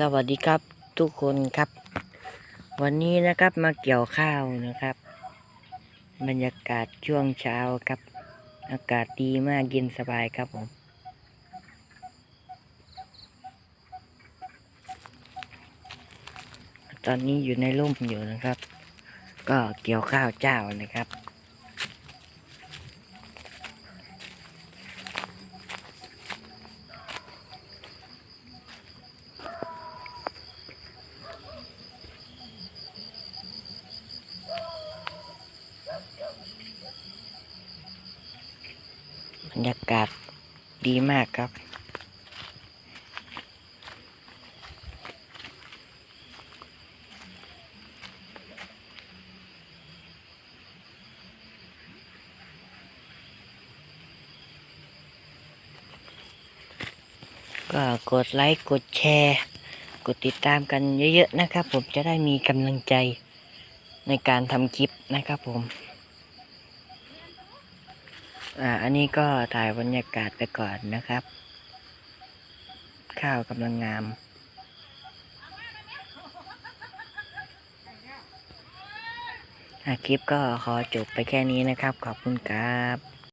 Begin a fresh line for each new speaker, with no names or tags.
สวัสดีครับทุกคนครับ วันนี้นะครับมาเกี่ยวข้าวนะครับ บรรยากาศช่วงเช้าครับ อากาศดีมากเย็นสบายครับผมตอนนี้อยู่ในร่มอยู่นะครับ ก็เกี่ยวข้าวเจ้านะครับ บรรยากาศดีมากครับ ก็กดไลค์ กดแชร์ กดติดตามกันเยอะๆนะครับ ผมจะได้มีกำลังใจในการทำคลิปนะครับผม อ่า อันนี้ก็ถ่ายบรรยากาศไปก่อนนะครับ ข้าวกำลังงามอะคลิปก็ขอจบไปแค่นี้นะครับ ขอบคุณครับ